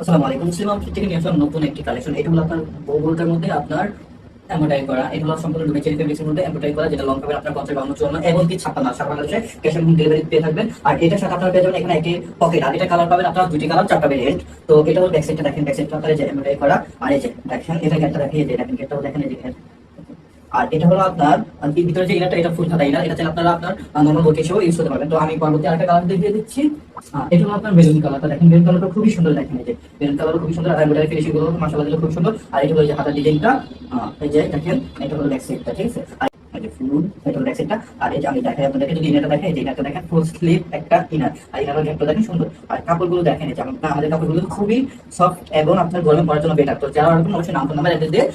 আসসালামু আলাইকুম মুসলিম আউটফিট থেকে নিয়ে নতুন একটি কালেকশন এটা আপনার বগুড়ার মধ্যে আপনার এমব্রয়ডারি করা। এগুলো সম্পূর্ণ চেরি ফেব্রিক্সের মধ্যে এমব্রয়ডারি করা, যেটা লং আপনার পঞ্চাশ বাউন্ন, চুয়ান্ন এবং কি ছাপান্ন ছাপ্পান্ন হচ্ছে ক্যাশ অন ডেলিভারি পেয়ে থাকবেন। আর এটার সাথে আপনার পেয়ে যাবেন এখানে একটি পকেট আর এটা কালার পাবেন আপনার দুটি কালার চারটা ভেরিয়েন্ট তো এটা হলো ব্যাক দেখেন ব্যাক সাইডটা যে এমব্রয়ডারি করা। আর এই যে দেখেন, এটা গেটটা দেখেন, এই দেখেন গেটটাও দেখেন, এই যে। আর এটা হলো আপনার ভিতরে যে ইনারটা এটা ফুল খাতা ইনার এটা আপনারা আপনার নর্মাল বোট হিসেবেও ইউজ করতে পারবেন। তো আমি পরবর্তী আরেকটা কালার দেখিয়ে দিচ্ছি। এটা হলো আপনার মেরুন কালারটা দেখেন মেরুন কালারটা খুবই সুন্দর দেখেন এই যে। মেরুন কালারও খুবই সুন্দর, আর এমব্রয়ডারি ফিনিশিংগুলো, মাশাআল্লাহ খুব সুন্দর। আর এটা হলো যে হাতার ডিজাইনটা এই যে দেখেন, এটা হলো ব্যাক সাইডটা ঠিক আছে? ফুল এটা আর যে আমি দেখেন দেখেন ফুল একটা আর সুন্দর। আর কাপড়গুলো দেখেন যে আমাদের কাপড়গুলো খুবই সফট এবং আপনার গরমে পরার জন্য বেটার তো যারা নাম নাম্বার দিয়ে